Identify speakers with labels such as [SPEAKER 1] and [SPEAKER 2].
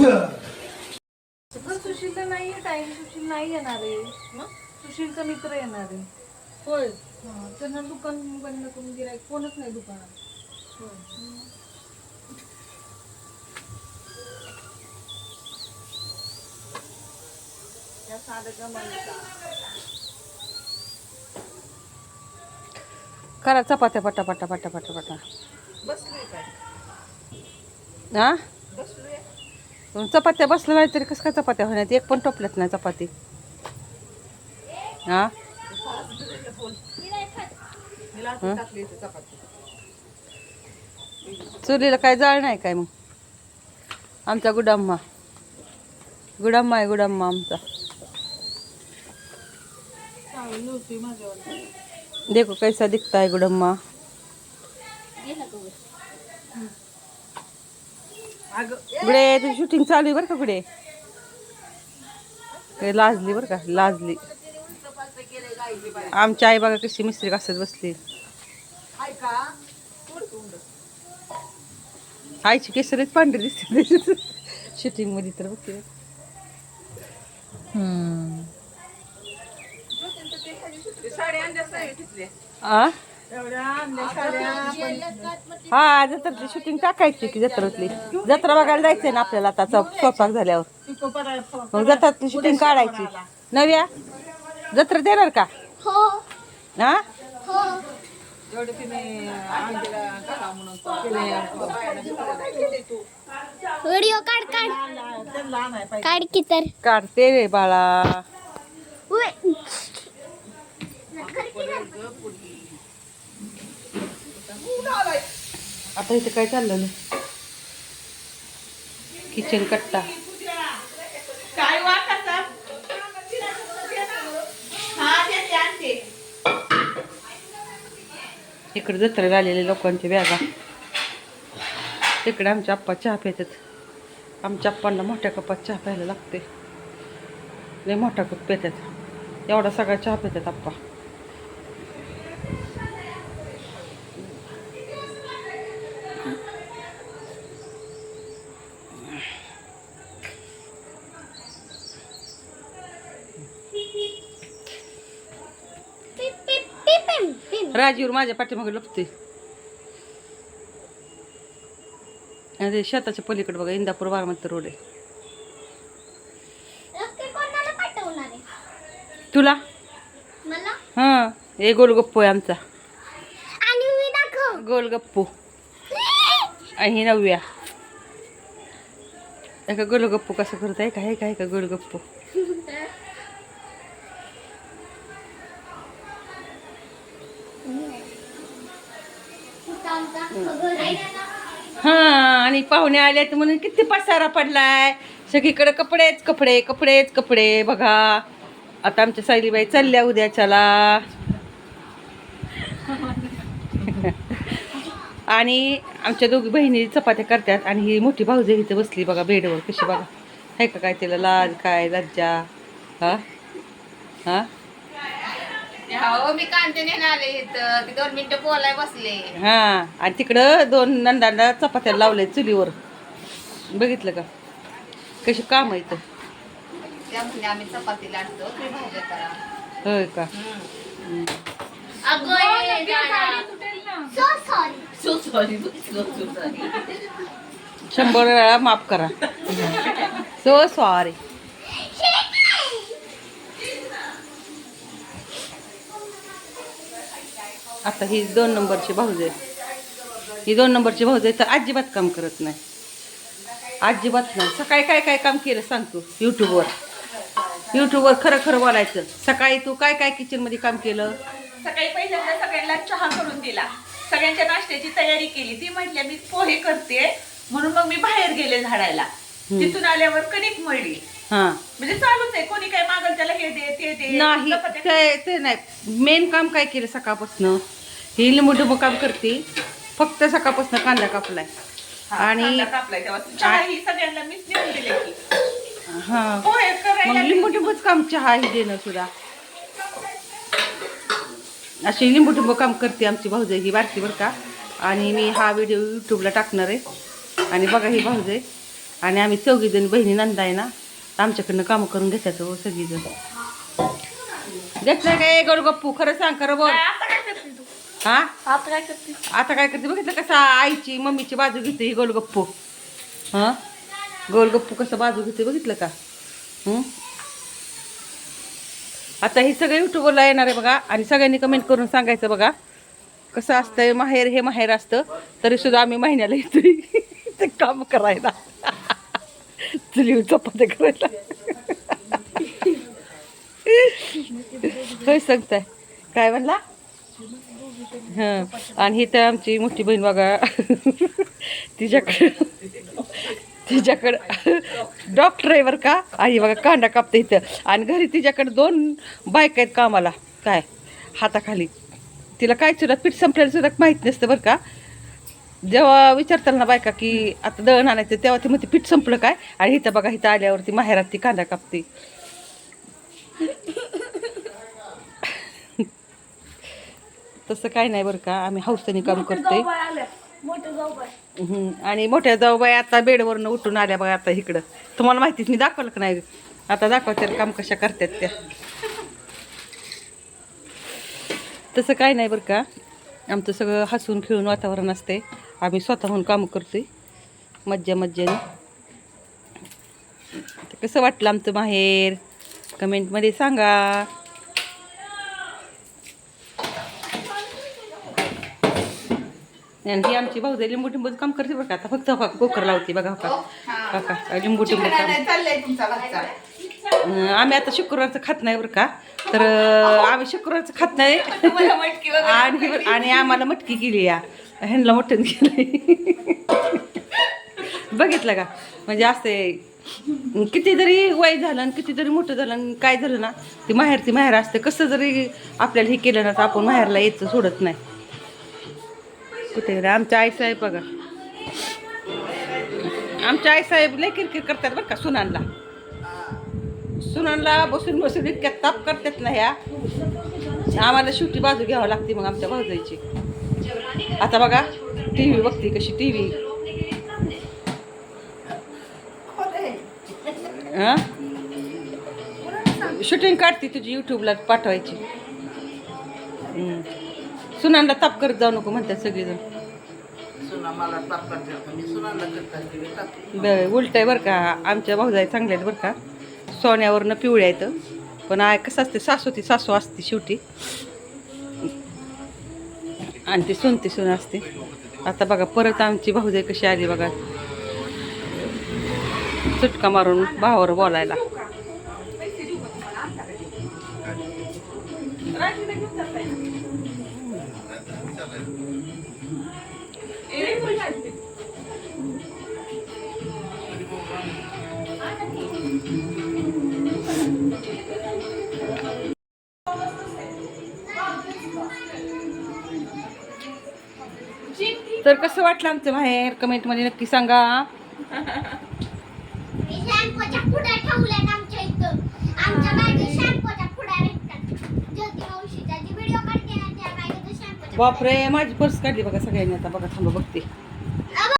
[SPEAKER 1] पण सुशीलला नाही टाइम सुशील नाही येणार आहे सुशीलचा मित्र येणार आहे.
[SPEAKER 2] होय.
[SPEAKER 1] हा, त्यांना दुकान बंद करून गिरायक कोणच नाही दुकानात.
[SPEAKER 3] करा चपात्या पटा पटा पटा पटा पटा
[SPEAKER 2] बसलोय काय
[SPEAKER 3] हा? चपात्या बसल्या नाही तरी कसं काय चपात्या होण्यात एक पण टोपल्यात नाही चपाती. हा? चुलीला काय जाळ नाही काय मग? आमचा गुडाम्मा. गुडाम्मा आहे गुडाम्मा आमचा. देखो कैसा दिखता है गुडम्मा. गुडे तुझी शूटिंग चालू आहे बरं का हे लाजली बरं का लाजली. आमची आई बघा कशी मिस्त्री घासत बसली.
[SPEAKER 2] सोड
[SPEAKER 3] आईची केसरीच पांढरी दिसते शूटिंगमध्ये तर बघते
[SPEAKER 2] आणल्या साड्या
[SPEAKER 3] हा जत्रातली शूटिंग टाकायची की जत्रातली. जत्रा बघायला जायचंय ना आपल्याला आता चौ- स्वयंपाक झाल्यावर. मग जत्रातली शूटिंग काढायची. नव्या? जत्रा देणार का? हा.
[SPEAKER 2] केले तू
[SPEAKER 4] व्हिडिओ काढ काढ. काढ की तर.
[SPEAKER 3] काढते रे बाळा. आता इथे काय चाललं? किचन कट्टा.
[SPEAKER 2] काय वाटाचा हा आणते.
[SPEAKER 3] इकडे जत्रेला आलेले लोकांच्या बॅगा. तिकडे आमच्या आप्पा चहा पितात आमच्या आप्पांना मोठ्या कपात चहा प्यायला लागते. लय मोठा कप पितात एवढा सगळा चहा पितात आप्पा. राजीवर माझ्या पाठीमागे लपते. आणि ते शेताच्या पलीकडे बघा इंदापूर बारामती रोड आहे. तुला?
[SPEAKER 4] मला?
[SPEAKER 3] हां हे गोलगप्पू आहे आमचा. गोलगप्पू आणि नवव्या एका गोलगप्पू कसं करत आहे का हे काय का गोलगप्पू हां आणि पाहुणे आले तर म्हणून किती पसारा पडलाय. सगळीकडे कपडेच कपडे कपडेच कपडे बघा. आता आमच्या सायलीबाई चालल्या उद्याच्याला. आणि आमच्या दोघी बहिणी चपात्या करतात आणि ही मोठी भाऊजी इथे बसली बघा बेडवर कशी बघा. आहे का काय तिला लाज काय लज्जा? हा? हा?
[SPEAKER 5] हो मी कांदे नेऊन आले इथं. ते दोन मिनिटं बोलाय बसले.
[SPEAKER 3] हा आणि तिकडं दोन नंदांना चपात्या लावल्या चुलीवर. बघितलं का? कशी काम आहे इथं.
[SPEAKER 5] त्यामुळे आम्ही चपाती लाटतो तुम्ही भाज्या करा.
[SPEAKER 3] होय का?
[SPEAKER 5] अगं ये गाणं.
[SPEAKER 4] So sorry
[SPEAKER 5] So sorry, so sorry.
[SPEAKER 3] शंभर वेळा माफ करा. सो सॉरी आता ही दोन नंबरची भाऊज आहे ही दोन नंबरची भाऊज आहे तर अजिबात काम करत नाही. अजिबात नाही. सकाळी काय काय काम केलं सांगतो यूट्यूबवर यूट्यूबवर खरं खरं बोलायचं. सकाळी तू काय काय किचनमध्ये काम केलं?
[SPEAKER 2] सकाळी पहिल्यांदा सगळ्यांना चहा करून दिला. सगळ्यांच्या नाश्त्याची तयारी केली. ती म्हटल्या मी पोहे करते. म्हणून मग मी बाहेर गेले झाडायला. तिथून आल्यावर कणिक मळली.
[SPEAKER 3] हां.
[SPEAKER 2] म्हणजे चालूच आहे. कोणी काय मागल त्याला हे दे ते दे.
[SPEAKER 3] नाही ते ते नाही. मेन काम काय केलं सकाळपासनं? ही लिंबू काम करते. फक्त सकाळपासून कांदा कापलाय.
[SPEAKER 2] हा,
[SPEAKER 3] आणि
[SPEAKER 2] कांदा कापलाय तेव्हा. चहा ही सगळ्यांना मीच नेऊन दिले की.
[SPEAKER 3] हा.
[SPEAKER 2] पोहे करायला
[SPEAKER 3] मग लिंबू टिंबूच काम चहा ही देणं सुद्धा. अशी लिंबू टिंबू काम करते आमची भाऊजाई ही बारकी बरं का. आणि मी हा व्हिडिओ यूट्यूबला टाकणार आहे. आणि बघा ही भाऊजाई आणि आम्ही चौघीजण बहिणी नंदा आहे ना. आमच्याकडनं कामं करून घेतात हो सगळीजण. घेतलं काय गोड गप्पू खरं सांग खरं बोल.
[SPEAKER 2] आता काय करते तू?
[SPEAKER 3] हा?
[SPEAKER 2] आता काय करते?
[SPEAKER 3] आता काय करते? बघितलं कसं आईची मम्मीची बाजू घेते ही गोलगप्पू हां? गोलगप्पू कसं बाजू घेते बघितलं का? आता हे सगळे युट्यूबवरला येणार आहे बघा आणि सगळ्यांनी कमेंट करून सांगायचं बघा. कसं असतंय माहेर हे माहेर असतं तरी सुद्धा आम्ही महिन्याला येतोय. ते काम करायला. चुली चपात्या करायला होय सांगताय काय म्हणला हां आणि ही तर आमची मोठी बहीण बघा तिच्याकडे तिच्याकडं डॉक्टर आहे बरं का आई बघा कांदा कापते इथं आणि घरी तिच्याकडे दोन बायक आहेत कामाला काय हाताखाली तिला काय सुद्धा पीठ संपलेलं सुद्धा माहीत नसतं बरं का जेव्हा विचारताल ना बायका की आता दळण आणायचं तेव्हा ती म्हणते पीठ संपलं काय? आणि इथं बघा इथं आल्यावरती माहेरात ती कांदा कापते. तसं काय नाही बरं का आम्ही हौसनी काम करतोय. हम्म. आणि मोठ्या जाऊबाई आता बेडवरनं उठून आल्या बघा आता इकडं. तुम्हाला माहितीच मी दाखवलं का नाही? आता दाखवते काम कशा करतात त्या. तसं काय नाही बरं का. आमचं सगळं हसून खेळून वातावरण असते आम्ही स्वतःहून काम करतोय मज्जा मज्जाने. कसं वाटलं आमचं माहेर? कमेंटमध्ये सांगा. आणि ही आमची भाऊ लिंबू टिंबूचं काम करते बघा. आता फक्त बघा कुकर लावते बघा काका लिंबू टिंबू आम्ही आता शुक्रवारचं खात नाही बरं का. तर आम्ही शुक्रवारचं खात नाही. आणि आणि आम्हाला मटकी केली या. ह्यांना मटण केलं बघितलं का? म्हणजे असते किती जरी वय झालं आणि किती जरी मोठं झालं आणि काय झालं ना ती माहेर ती माहेर असते. कसं जरी आपल्याला हे केलं ना तर आपण माहेरला यायचं सोडत नाही. कुठे? आमच्या आईसाहेब बघा. आमच्या आईसाहेब लय किरकिर करतात बरं का सुनांना. सुनांना बसून बसून इतक्या ताप करतात ना ह्या. आम्हाला शेवटी बाजू घ्यावं लागते मग आमच्या भाऊजाईची आता बघा टी व्ही बघते कशी टी व्ही शूटिंग काढते तुझी यूट्यूबला पाठवायची. सुनांना ताप करत जाऊ नको म्हणतात सगळेजण. उलट आहे बरं का. आमच्या भाऊजाई चांगल्या आहेत बरं का. सोन्यावरनं पिवळ्या आहेत पण आय कसं असते सासू ती सासू असते शेवटी. आणि ती सुनती सून असते. आता बघा परत आमची भाऊजाई कशी आली बघा. चुटका मारून भावावर बोलायला. तर कसं वाटलं आमचं बाहेर कमेंटमध्ये नक्की सांगा. बापरे माझी पर्स काढली बघा सगळ्यांनी. आता बघा थांबा बघते.